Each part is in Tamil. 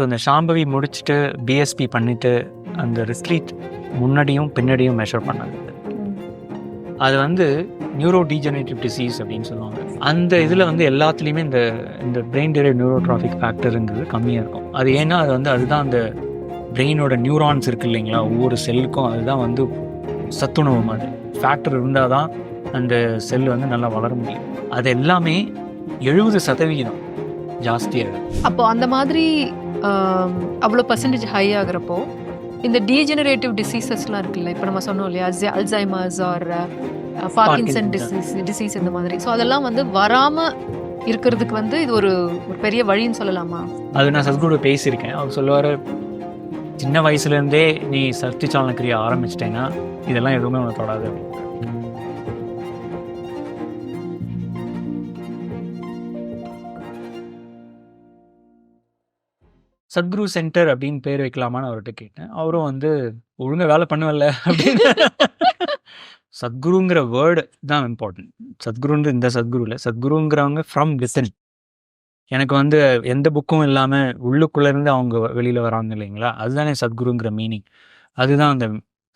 ஸோ இந்த ஷாம்பவி முடிச்சுட்டு பிஎஸ்பி பண்ணிட்டு அந்த ரிட்ரீட் முன்னாடியும் பின்னாடியும் மெஷர் பண்ணாங்க அது வந்து நியூரோ டீஜெனரேட்டிவ் டிசீஸ் அப்படின்னு சொல்லுவாங்க. அந்த இதில் வந்து எல்லாத்துலேயுமே இந்த இந்த பிரெயின் நியூரோ நியூரோட்ராஃபிக் ஃபேக்டருங்கிறது கம்மியாக இருக்கும். அது ஏன்னா அது வந்து அதுதான் அந்த பிரெயினோட நியூரான்ஸ் இருக்கு இல்லைங்களா? ஒவ்வொரு செல்லுக்கும் அதுதான் வந்து சத்துணவு மாதிரி. ஃபேக்டர் இருந்தால் தான் அந்த செல் வந்து நல்லா வளர முடியும். அது எல்லாமே எழுபது சதவிகிதம் ஜாஸ்தியாக அப்போ அந்த மாதிரி அவ்வளோ பர்சன்டேஜ் ஹை ஆகுறப்போ இந்த டீஜெனரேட்டிவ் டிசீசஸ்லாம் இருக்குல்ல இப்போ நம்ம சொன்னோம் இல்லையா Alzheimer's or Parkinson. Disease disease இந்த மாதிரி. ஸோ அதெல்லாம் வந்து வராமல் இருக்கிறதுக்கு வந்து இது ஒரு ஒரு பெரிய வழின்னு சொல்லலாமா? அது நான் சத்குரு பேசியிருக்கேன். அவர் சொல்லுவார் சின்ன வயசுலேருந்தே நீ சாலன கிரியை ஆரம்பிச்சிட்டேன்னா இதெல்லாம் எதுவுமே உனக்கு தொடாது. சத்குரு சென்டர் அப்படின்னு பேர் வைக்கலாமான்னு அவர்கிட்ட கேட்டேன். அவரும் வந்து ஒழுங்காக வேலை பண்ணவில்ல அப்படின்னு. சத்குருங்கிற வேர்டு தான் இம்பார்ட்டன்ட் சத்குருன்ற இந்த சத்குரு இல்லை. சத்குருங்கிறவங்க ஃப்ரம் வித்தன் எனக்கு வந்து எந்த புக்கும் இல்லாமல் உள்ளுக்குள்ளேருந்து அவங்க வெளியில் வராங்க இல்லைங்களா? அதுதானே சத்குருங்கிற மீனிங் அதுதான் அந்த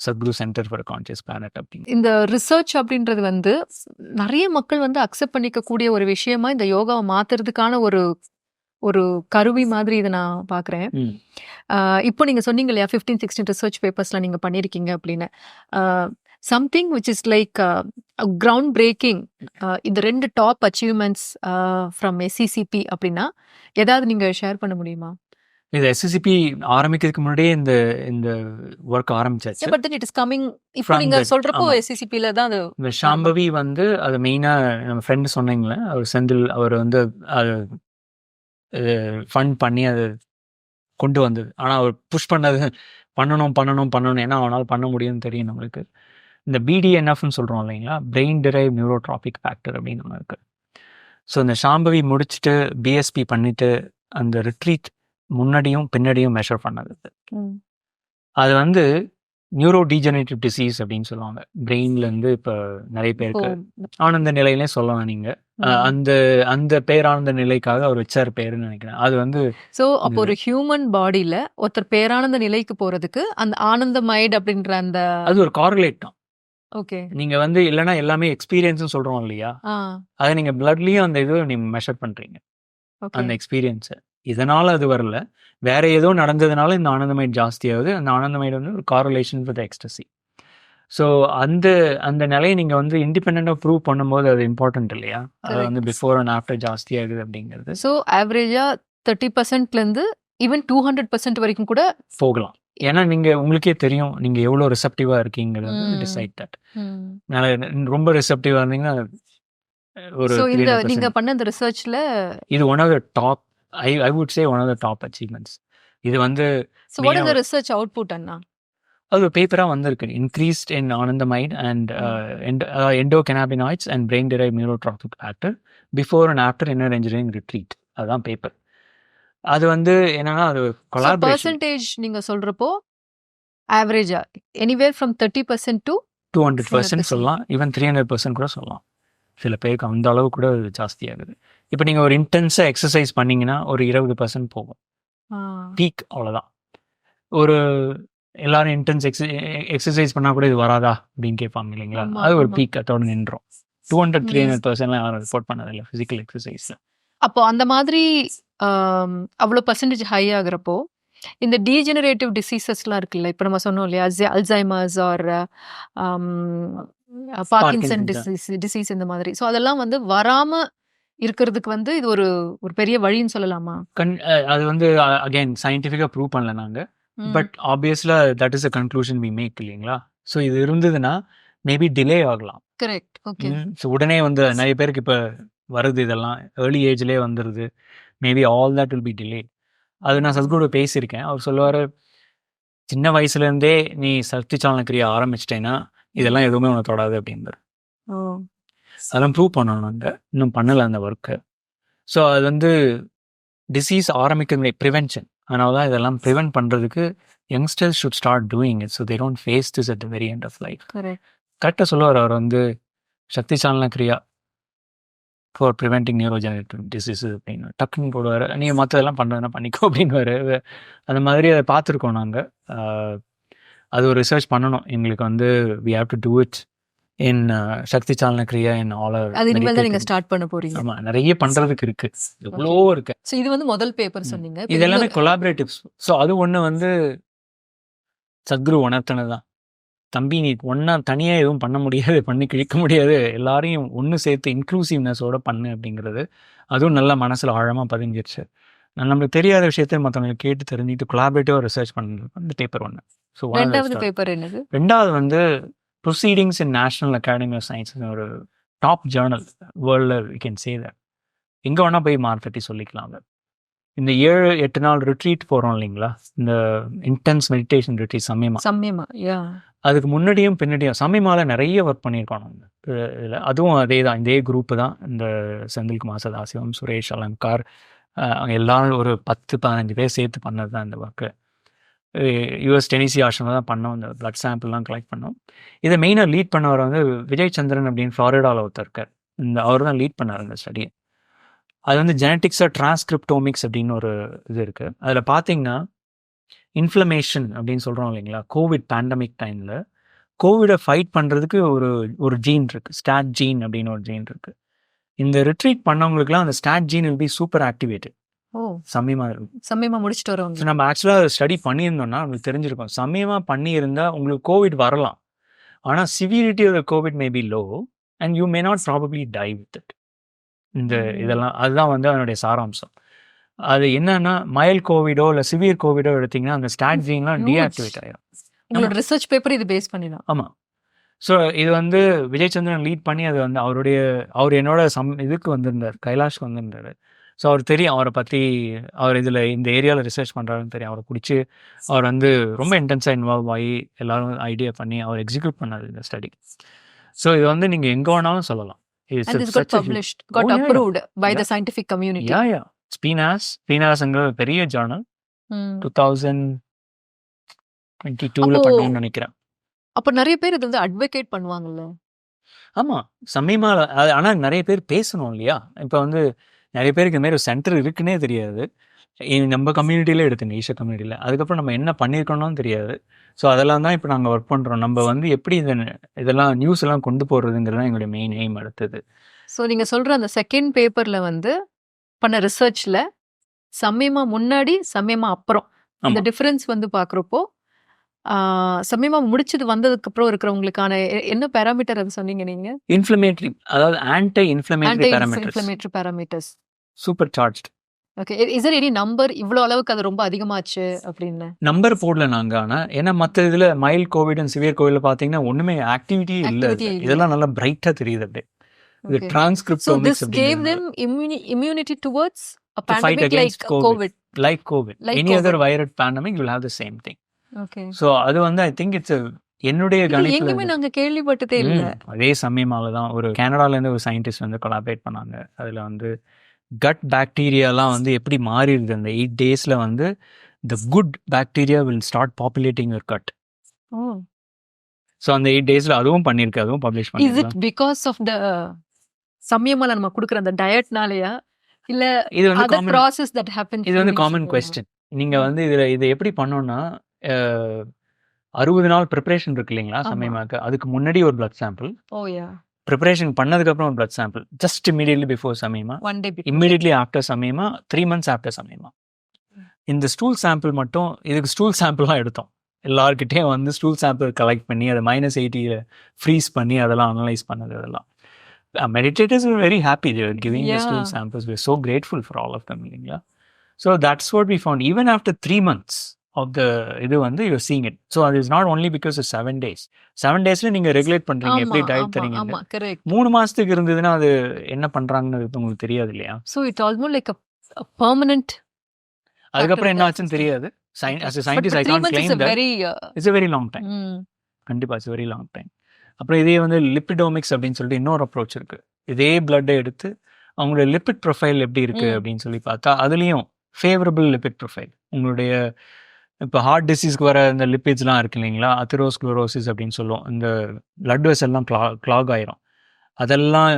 Sadhguru centre for conscious planet அப்படின்னு. இந்த ரிசர்ச் அப்படின்றது வந்து நிறைய மக்கள் வந்து அக்செப்ட் பண்ணிக்கக்கூடிய ஒரு விஷயமா இந்த யோகாவை மாத்துறதுக்கான ஒரு ஒரு கருவி மாதிரி இதை நான் பார்க்குறேன். இப்போ நீங்கள் சொன்னீங்க இல்லையா ஃபிஃப்டீன் சிக்ஸ்டீன் ரிசர்ச் பேப்பர்ஸ்லாம் நீங்கள் பண்ணியிருக்கீங்க அப்படின்னு something which is like ground breaking இந்த ரெண்டு டாப் அச்சீவ்மெண்ட்ஸ் ஃப்ரம் எஸ்சிசிபி அப்படின்னா ஏதாவது நீங்கள் ஷேர் பண்ண முடியுமா இது எஸ்எஸ்சிபி ஆரம்பிக்கிறதுக்கு முன்னாடியே இந்த இந்த ஒர்க் ஆரம்பிச்சாச்சு but then it is coming இப்போ சொல்கிறப்போ ஆமா. எஸ்சிசிபியில் தான் அது இந்த ஷாம்பவி வந்து அது மெயினாக நம்ம ஃப்ரெண்டு சொன்னீங்களே அவர் செந்தில் அவர் வந்து அது ஃபண்ட் பண்ணி அது கொண்டு வந்தது. ஆனால் அவர் புஷ் பண்ணது பண்ணணும் பண்ணணும் பண்ணணும் ஏன்னா அவனால் பண்ண முடியும்னு தெரியும் நம்மளுக்கு. இந்த பிடிஎன்எஃப்னு சொல்கிறோம் இல்லைங்களா? பிரெயின் டிரைவ் நியூரோட்ராபிக் ஃபேக்டர் அப்படின்னு ஒன்று இருக்குது ஸோ இந்த ஷாம்பவி முடிச்சுட்டு பிஎஸ்பி பண்ணிட்டு அந்த ரிட்ரீட் முன்னாடியும் பின்னாடியும் மெஷர் பண்ணது. அது வந்து நியூரோ டீஜெனரேட்டிவ் டிசீஸ் அப்படின்னு சொல்லுவாங்க. பிரெயின்ல இருந்து இப்போ நிறைய பேருக்கு ஆனந்த நிலையிலே சொல்லலாம் நீங்க. அஹ் அந்த அந்த பேரானந்த நிலைக்காக அவர் வச்சார் பேருன்னு நினைக்கிறேன். அது வந்து ஸோ அப்போ ஒரு ஹியூமன் பாடியில ஒருத்தர் பேரானந்த நிலைக்கு போறதுக்கு அந்த ஆனந்த மைட் அப்படின்ற அந்த அது ஒரு கார்லேட் தான். ஓகே. நீங்க வந்து இல்லைன்னா எல்லாமே எக்ஸ்பீரியன்ஸ் சொல்றோம் இல்லையா? அதை நீங்க பிளட்லயும் அந்த இது நீங்க மெஷர் பண்றீங்க. அந்த எக்ஸ்பீரியன்ஸை இதனால அது வரல. வேற ஏதோ நடந்ததுனால இந்த ஆனந்தமைட் ஜாஸ்தியாகுது. அந்த ஆனந்தமைட் வந்து ஒரு காரலேஷன் வித் எக்ஸ்டசி ஸோ அந்த அந்த நிலையை நீங்கள் வந்து இண்டிபெண்ட்டாக ப்ரூவ் பண்ணும்போது அது இம்பார்ட்டன்ட் இல்லையா? அது வந்து. பிஃபோர் அண்ட் ஆஃப்டர் ஜாஸ்தி ஆகுது அப்படிங்கிறது ஸோ ஆவரேஜா தேர்ட்டி பர்சன்ட்லேருந்து ஈவன் டூ ஹண்ட்ரட் பர்சன்ட் வரைக்கும் கூட போகலாம். ஏன்னா நீங்கள் உங்களுக்கே தெரியும் நீங்கள் எவ்வளோ ரிசப்டிவாக இருக்கீங்கிறது. டிசைட் தட் ரொம்ப ரிசப்டிவாக இருந்தீங்கன்னா ஒரு ஸோ இந்த 300%. நீங்க பண்ண இந்த ரிசர்ச்ல இது one of the top I I would say one of the top achievements இது வந்து so what is uh- research output அண்ணா அது ஒரு பேப்பராக வந்திருக்கு. Increased in anandamide and endocannabinoids and brain derived neurotrophic factor before and after inner engineering retreat அதுதான் பேப்பர் அது வந்து என்னன்னா அது பர்சன்டேஜ் நீங்க சொல்றப்போ ஆவரேஜா anywhere from thirty percent to two hundred 300% percent சொல்லலாம். ஈவன் த்ரீ ஹண்ட்ரட் பர்சன்ட் கூட சொல்லலாம். சில பேருக்கு அந்த அளவு கூட அது ஜாஸ்தி ஆகுது இப்போ நீங்கள் ஒரு இன்டென்ஸாக எக்ஸசைஸ் பண்ணீங்கன்னா ஒரு இருபது பர்சன்ட் போகும். பீக் அவ்வளோதான் ஒரு எல்லாரும் இன்டென்ஸ் எக்ஸ எக்ஸசைஸ் பண்ணால் கூட இது வராதா? அப்படின்னு கேட்பாங்க இல்லைங்களா? அது ஒரு. பீக் அதோட நின்றோம் டூ ஹண்ட்ரட் த்ரீ. ஹண்ட்ரட் பர்சன்ட்லாம் யாரும் ரிப்போர்ட் பண்ணதில்லை ஃபிசிக்கல் எக்ஸசைஸில் அப்போ அந்த மாதிரி அவ்வளோ பர்சன்டேஜ் ஹை ஆகுறப்போ இந்த டீஜெனரேட்டிவ் டிசீசஸ்லாம் இருக்குல்ல இப்போ நம்ம சொன்னோம் இல்லையா? Alzheimer's or Parkinson. Disease disease இந்த மாதிரி. ஸோ அதெல்லாம் வந்து வராம இருக்கிறதுக்கு வந்து இது ஒரு ஒரு பெரிய வழின்னு சொல்லலாமா? கண் அது வந்து அகைன் சயின்டிஃபிக்காக ப்ரூவ் பண்ணல நாங்கள் but ஆப்வியஸ்லாக that is a conclusion we make இல்லைங்களா? ஸோ இது இருந்ததுன்னா மேபி டிலே ஆகலாம். கரெக்ட் ஓகே ஸோ உடனே வந்து நிறைய பேருக்கு இப்போ வருது இதெல்லாம். ஏர்லி ஏஜ்லேயே வந்துடுது maybe all that will be delay அது நான் சத்குரு பேசியிருக்கேன். அவர் சொல்லுவார் சின்ன வயசுலேருந்தே நீ சக்தி சாலன கிரியை ஆரம்பிச்சிட்டேன்னா இதெல்லாம் எதுவுமே உனக்கு தொடாது அப்படின்றார் ஓ. அதெல்லாம் ப்ரூவ் பண்ணணும் நாங்கள் இன்னும் பண்ணலை அந்த ஒர்க்கை ஸோ அது வந்து டிசீஸ் ஆரம்பிக்கிறது ப்ரிவென்ஷன் அதனால தான் இதெல்லாம் ப்ரிவென்ட் பண்ணுறதுக்கு youngsters should start doing it so they don't face this at the very end of life correct கரெக்டாக சொல்லுவார் அவர் வந்து Shakti Chalana Kriya for preventing neurodegenerative disease அப்படின்னு. டக்குன்னு போடுவார் நீங்கள் மற்றதெல்லாம் பண்ணுறதுனா பண்ணிக்கோ அப்படின்னு அந்த மாதிரி அதை பார்த்துருக்கோம் நாங்கள் அது ஒரு ரிசர்ச் பண்ணணும். எங்களுக்கு வந்து we have to do it in Shakti Chalana Kriya in all அது இனிமேல் தான் நீங்க ஸ்டார்ட் பண்ண போறீங்க. ஆமா நிறைய பண்றதுக்கு இருக்கு. எவ்வளோ இருக்கு. சோ இது வந்து முதல் பேப்பர் சொன்னீங்க. இது எல்லாமே கொலாபரேட்டிவ்ஸ் ஸோ அது ஒன்று வந்து சத்குரு உணர்த்தினது தம்பி நீ ஒன்றா தனியாக எதுவும் பண்ண முடியாது பண்ணி கிழிக்க முடியாது. எல்லாரையும் ஒன்று சேர்த்து இன்க்ளூசிவ்னஸோட பண்ணு அப்படிங்கிறது. அதுவும் நல்ல மனசில் ஆழமாக பதிஞ்சிருச்சு. நம்மளுக்கு தெரியாத விஷயத்தை மற்றவங்களுக்கு கேட்டு தெரிஞ்சுட்டு கொலாபரேட்டிவாக ரிசர்ச் பண்ணுறது வந்து பேப்பர் ஒன்று ஸோ ரெண்டாவது பேப்பர் என்னது? ரெண்டாவது வந்து proceedings in National Academy of Science ஒரு டாப் ஜேர்னல் வேர்ல்டில் வி கேன் சே தட் எங்கே வேணால் போய் மார்க்கெட்டி சொல்லிக்கலாம் இந்த ஏழு எட்டு நாள் ரிட்ரீட் போகிறோம் இல்லைங்களா? இந்த இன்டென்ஸ் மெடிடேஷன் ரிட்ரீட் சமயமா சமயமா யா அதுக்கு முன்னாடியும் பின்னாடியும் சமயமால நிறைய ஒர்க் பண்ணியிருக்கோம் நாங்கள் இதில் அதுவும் அதே தான் இதே குரூப்பு தான். இந்த செந்தில்குமார் சதாசிவம் சுரேஷ் அலங்கார் அவங்க எல்லாரும் ஒரு பத்து பதினஞ்சு பேர் சேர்த்து பண்ணது தான் இந்த ஒர்க்கு யூஎஸ் டெனிசி ஆஷனில் தான் பண்ணோம். இந்த பிளட் சாம்பிள்லாம் கலெக்ட் பண்ணோம். இதை மெயினாக லீட் பண்ணவர் வந்து விஜய் சந்திரன் அப்படின்னு ஃப்ளாரிடாவில் ஒருத்தர் இருக்கார். இந்த அவர் தான் லீட் பண்ணார் இந்த ஸ்டடியை அது வந்து ஜெனட்டிக்ஸாக டிரான்ஸ்கிரிப்டோமிக்ஸ் அப்படின்னு ஒரு இது இருக்குது அதில் பார்த்தீங்கன்னா இன்ஃப்ளமேஷன் அப்படின்னு சொல்கிறோம் இல்லைங்களா? கோவிட் பேண்டமிக் டைமில் கோவிடை ஃபைட் பண்ணுறதுக்கு ஒரு ஒரு ஜீன் இருக்குது ஸ்டாட் ஜீன் அப்படின்னு ஒரு ஜீன் இருக்குது இந்த ரிட்ரீட் பண்ணவங்களுக்குலாம் அந்த STAT gene will be super activated ஓ. சமயமாக இருக்கும் சமயமா முடிச்சிட்டு வரவங்க. நம்ம ஆக்சுவலாக ஸ்டடி பண்ணியிருந்தோம்னா நம்மளுக்கு தெரிஞ்சிருக்கும். சமயமாக பண்ணியிருந்தா உங்களுக்கு கோவிட் வரலாம். ஆனால் severity of COVID may be low and you may not probably die with it இந்த. இதெல்லாம் அதுதான் வந்து அதனுடைய சாராம்சம். அது என்னன்னா மைல் கோவிடோ இல்லை சிவியர் கோவிடோ எடுத்தீங்கன்னா அந்த Huge. டீஆக்டிவேட் ஆயிடும் உங்களோட ரிசர்ச் பேப்பர் இது பேஸ் பண்ணிடலாம் ஆமாம் ஸோ இது வந்து விஜய் சந்திரன் லீட் பண்ணி அது வந்து அவருடைய அவர் என்னோட சம் இதுக்கு வந்திருந்தார் கைலாஷ்க்கு வந்திருந்தார். ஸோ அவர் தெரியும். அவரை பற்றி அவர் இதில் இந்த ஏரியாவில் ரிசர்ச் பண்ணுறாருன்னு தெரியும். அவரை பிடிச்சி அவர் வந்து ரொம்ப இன்டென்ஸாக இன்வால்வ் ஆகி எல்லாரும் ஐடியா பண்ணி அவர் எக்ஸிக்யூட் பண்ணார் இந்த ஸ்டடி ஸோ இது வந்து நீங்கள் எங்கே வேணாலும் சொல்லலாம். Oh, பெரிய ஜேர்னல். டூ தௌசண்ட் டுவெண்ட்டி அப்போ- பண்ணணும்னு நினைக்கிறேன். அப்ப நிறைய பேர் இது வந்து அட்வொகேட் பண்ணுவாங்கல்ல? ஆமாம் அது ஆனால் நிறைய பேர் பேசணும் இல்லையா? இப்போ வந்து நிறைய பேருக்கு இந்த மாதிரி ஒரு சென்டர் இருக்குன்னே தெரியாது. நம்ம கம்யூனிட்டியில எடுத்துங்க ஈஷா கம்யூனிட்டியில் அதுக்கப்புறம் நம்ம என்ன பண்ணியிருக்கோம்னு தெரியாது. ஸோ அதெல்லாம் தான் இப்போ நாங்கள் ஒர்க் பண்ணுறோம் நம்ம வந்து எப்படி இந்த இதெல்லாம் நியூஸ் எல்லாம் கொண்டு போகிறதுங்கிறது தான் எங்களுடைய மெயின் எய்ம் அடுத்தது. ஸோ நீங்க சொல்ற அந்த செகண்ட் பேப்பர்ல வந்து பண்ண ரிசர்ச்ல சமயமா முன்னாடி சமயமா அப்புறம் ஆமா. டிஃபரன்ஸ் வந்து பாக்குறப்போ சமயமா முடிச்சது வந்ததுக்கு அப்புறம் இருக்கிறவங்களுக்கான என்ன பேராமீட்டர் அது சொன்னீங்க நீங்க? இன்ஃப்ளமேட்டரி அதாவது anti inflammatory parameters inflammatory parameters super charged okay is any number இவ்வளோ அளவுக்கு அது ரொம்ப அதிகமாச்சு அப்படின்னு. நம்பர் போடல நாங்கள் ஆனால் ஏன்னா மற்ற இதில் மைல் கோவிட் அண்ட் சிவியர் கோவிட்ல பார்த்தீங்கன்னா ஒன்றுமே ஆக்டிவிட்டியே இல்லை. இதெல்லாம் நல்லா பிரைட்டாக தெரியுது அப்படியே. இது this gave them immuni- immunity towards a pandemic like against COVID. COVID. Like COVID Like COVID. Viral pandemic will have the same thing Okay. So அது வந்து ஐ திங்க் இட்ஸ் என்னுடைய எங்கேயுமே நாங்க கேள்விப்பட்டதே இல்ல. அதே சமயமால தான் ஒரு கனடால இருந்து ஒரு சயின்டிஸ்ட் வந்து கொலாபரேட் பண்ணாங்க. அதுல வந்து கட் பாக்டீரியாலாம் வந்து எப்படி மாறிடுது அந்த எயிட் டேஸ்ல வந்து the good bacteria will start populating your gut so அந்த எயிட் டேஸ்ல அதுவும் பண்ணியிருக்கு அதுவும் பப்ளிஷ் இஸ் பண்ணிருக்கு இட் பிகாஸ் ஆஃப் த சமயமால நம்ம கொடுக்குற அந்த டயட்னாலயா இல்ல இது வந்து ப்ராசஸ் தட் ஹேப்பன் இது வந்து காமன் கொஸ்டின் நீங்க வந்து இதுல இதை எப்படி பண்ணோம்னா அஹ், அறுபது நாள் ப்ரிப்பரேஷன் இருக்கு இல்லைங்களா. சமயமாக்க அதுக்கு முன்னாடி ஒரு blood sample oh yeah. Preparation பண்ணதுக்கு அப்புறம் ஒரு blood sample just immediately before Samyama. One day immediately after Samyama three months after Samyama. இந்த ஸ்டூல் சாம்பிள் மட்டும் இதுக்கு ஸ்டூல் சாம்பிள்லாம் எடுத்தோம். எல்லார்கிட்டயும் வந்து ஸ்டூல் சாம்பிள் கலெக்ட் பண்ணி அதை மைனஸ் எயிட்டியில் ஃப்ரீஸ் பண்ணி அதெல்லாம் அனலைஸ் பண்ணது அதெல்லாம் meditators very happy they're giving stool. Samples we so grateful for all of them இல்லைங்களா? So that's what we found even after three months of the இது வந்து யூ சீங் இட் ஸோ அது is not only because seven days seven டேஸில் நீங்கள் ரெகுலேட் பண்ணுறீங்க ஆமா எப்படி டயட் தரீங்க மூணு மாசத்துக்கு இருந்ததுன்னா அது என்ன பண்றாங்கன்னு உங்களுக்கு தெரியாது இல்லையா? So it almost like a permanent அதுக்கப்புறம் என்ன ஆச்சுன்னு. தெரியாது. Scientist I can claim a that very it's a very long time கண்டிப்பா இட்ஸ் வெரி லாங் டைம் அப்புறம் இதே வந்து லிப்பிடோமிக்ஸ் அப்படின்னு சொல்லிட்டு இன்னொரு அப்ரோச் இருக்கு. இதே பிளட்டை எடுத்து அவங்களுடைய லிப்பிட் ப்ரொஃபைல் எப்படி இருக்கு. அப்படின்னு சொல்லி பார்த்தா அதுலேயும் ஃபேவரபிள் லிப்பிட் ப்ரொஃபைல் உங்களுடைய இப்போ ஹார்ட் டிசீஸ்க்கு வர இந்த லிப்பிட்ஸ்லாம் இருக்கு இல்லைங்களா? அத்திரோஸ்க்ளோரோசிஸ் அப்படின்னு சொல்லுவோம். இந்த பிளட் வெசல்லாம் க்ளா கிளாக் ஆயிரும். அதெல்லாம்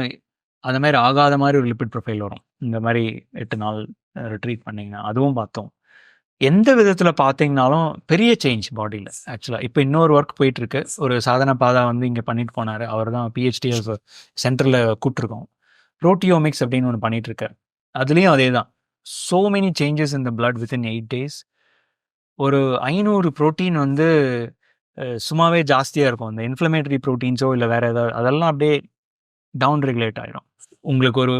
அந்த மாதிரி ஆகாத மாதிரி ஒரு லிப்பிட் ப்ரொஃபைல் வரும். இந்த மாதிரி எட்டு நாள் ரிட்ரீட் பண்ணிங்கன்னா. அதுவும் பார்த்தோம். எந்த விதத்தில் பார்த்தீங்கனாலும் பெரிய சேஞ்ச் பாடியில் ஆக்சுவலாக இப்போ இன்னொரு ஒர்க் போயிட்டுருக்கு. ஒரு சாதன பாதா வந்து இங்கே பண்ணிட்டு போனார். அவர் தான் பிஹெச்டி சென்டரில் கூப்பிட்ருக்கோம் ப்ரோட்டியோமிக்ஸ் அப்படின்னு ஒன்று பண்ணிகிட்ருக்கார் அதுலேயும் அதே தான் ஸோ மெனி சேஞ்சஸ் இந்த பிளட் வித்தின் எயிட் டேஸ் ஒரு ஐநூறு ப்ரோட்டீன் வந்து சும்மாவே ஜாஸ்தியாக இருக்கும். இந்த இன்ஃப்ளமேட்டரி ப்ரோட்டீன்ஸோ இல்லை வேறு ஏதாவது அதெல்லாம் அப்படியே டவுன் ரெகுலேட் ஆகிடும் உங்களுக்கு ஒரு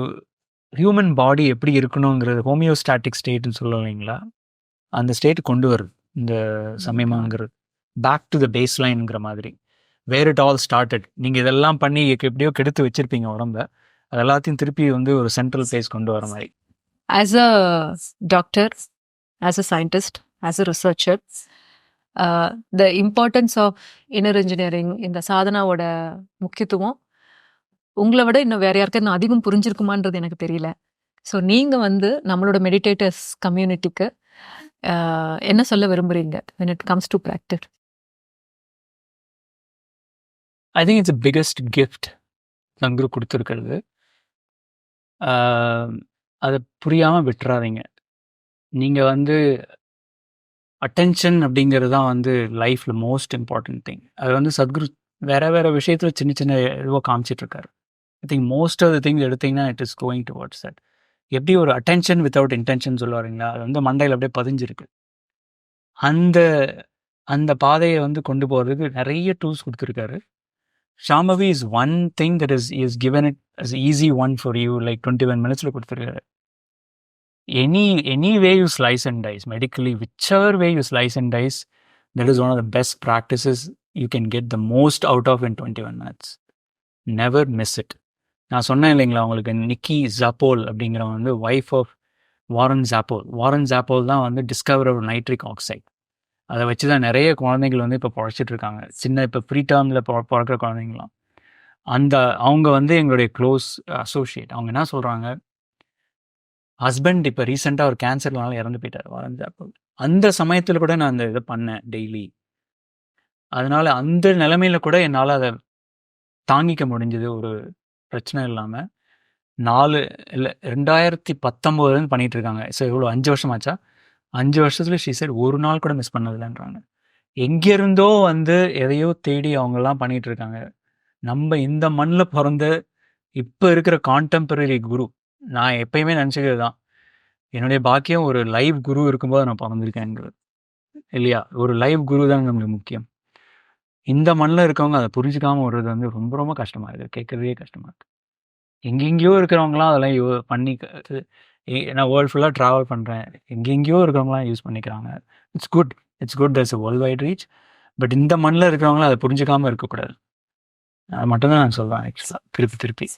ஹியூமன் பாடி எப்படி இருக்கணுங்கிறது ஹோமியோஸ்டாட்டிக் ஸ்டேட்னு சொல்லுவீங்களா அந்த ஸ்டேட் கொண்டு வருது. இந்த சமயமாங்கிறது. பேக் டு த பேஸ் லைன்ங்கிற மாதிரி. Where it all started. நீங்கள் இதெல்லாம் பண்ணி எப்படியோ கெடுத்து வச்சிருப்பீங்க உடம்ப. அது எல்லாத்தையும் திருப்பி வந்து ஒரு சென்ட்ரல் பிளேஸ் கொண்டு வர மாதிரி. As a doctor, as a scientist, as a researcher, the importance of inner engineering இந்த சாதனாவோட முக்கியத்துவம் உங்களை விட இன்னும் வேற யாருக்கும் இன்னும் அதிகம் புரிஞ்சிருக்குமான்றது எனக்கு தெரியல. ஸோ நீங்கள் வந்து நம்மளோட மெடிடேட்டர்ஸ் கம்யூனிட்டிக்கு uh, என்ன சொல்ல விரும்புறீங்க when it comes to practice I think it's biggest gift Sadhguru கொடுத்துருக்கிறது. அதை புரியாமல் விட்டுறாதீங்க. நீங்கள் வந்து அட்டென்ஷன் அப்படிங்கிறது தான் வந்து லைஃப்பில் மோஸ்ட் இம்பார்ட்டன்ட் திங் அது வந்து சத்குரு வேற வேற விஷயத்தில் சின்ன சின்ன இதுவாக காமிச்சிட்ருக்காரு I think most of the things எடுத்தீங்கன்னா it is going towards that எப்படி ஒரு அட்டென்ஷன் வித்தவுட் இன்டென்ஷன் சொல்லுவாருங்களா? அது வந்து மண்டையில் அப்படியே பதிஞ்சிருக்கு. அந்த அந்த பாதையை வந்து கொண்டு போகிறதுக்கு நிறைய டூல்ஸ் கொடுத்துருக்காரு. Shambhavi is one thing that is is given it is easy one for you like twenty one மினிட்ஸில் கொடுத்துருக்காரு. Any any way you slice and dice medically whichever way you slice and dice that is one of the best practices you can get the most out of in twenty one minutes never miss it நான் சொன்னேன் இல்லைங்களா உங்களுக்கு நிக்கி ஜாப்போல் அப்படிங்கிறவங்க வந்து wife of Warren Jabbour Warren ஜாப்போல் தான் வந்து டிஸ்கவர் ஆஃப் நைட்ரிக் ஆக்சைட் அதை வச்சு தான் நிறைய குழந்தைகள் வந்து இப்போ பழச்சிட்டு இருக்காங்க. சின்ன இப்போ ஃப்ரீ டேர்மில் பிறக்கிற குழந்தைங்களாம். அந்த அவங்க வந்து எங்களுடைய க்ளோஸ் அசோசியேட் அவங்க என்ன சொல்கிறாங்க ஹஸ்பண்ட் இப்போ ரீசெண்டாக ஒரு கேன்சர்னால இறந்து போயிட்டார் வாரன் அந்த சமயத்தில் கூட நான் அந்த இதை பண்ணேன் டெய்லி. அதனால அந்த நிலைமையில கூட என்னால் அதை தாங்கிக்க முடிஞ்சது ஒரு பிரச்சனை இல்லாமல் நாலு இல்லை ரெண்டாயிரத்தி பத்தொம்போதுலேருந்து பண்ணிட்டு இருக்காங்க. ஸோ இவ்வளோ அஞ்சு வருஷம் ஆச்சா அஞ்சு வருஷத்துல ஷீ ஒரு நாள் கூட மிஸ் பண்ணதில்லைன்றாங்க. எங்கேருந்தோ வந்து எதையோ தேடி அவங்கெல்லாம் பண்ணிகிட்டு இருக்காங்க. நம்ம இந்த மண்ணில் பிறந்த இப்போ இருக்கிற கான்டெம்பரரி குரு நான் எப்பயுமே நினச்சிக்கிறது தான். என்னுடைய பாக்கியம் ஒரு லைவ் குரு இருக்கும்போது நான் பிறந்திருக்கேங்கிறது இல்லையா? ஒரு லைவ் குரு தான் நம்மளுக்கு முக்கியம். இந்த மண்ணில் இருக்கவங்க அதை புரிஞ்சுக்காமல் வர்றது வந்து ரொம்ப ரொம்ப கஷ்டமாக இருக்குது கேட்குறதே கஷ்டமாக இருக்குது எங்கெங்கேயோ இருக்கிறவங்களாம் அதெல்லாம் யூ பண்ணி நான் வேர்ல்டு ஃபுல்லாக ட்ராவல் பண்ணுறேன் எங்கெங்கேயோ இருக்கிறவங்களாம் யூஸ் பண்ணிக்கிறாங்க. It's good it's good that's world wide reach but இந்த மண்ணில் இருக்கிறவங்களாம் அதை புரிஞ்சுக்காமல் இருக்கக்கூடாது. அது மட்டும்தான் நான் சொல்லுவேன் ஆக்சுவலாக திருப்பி திருப்பி.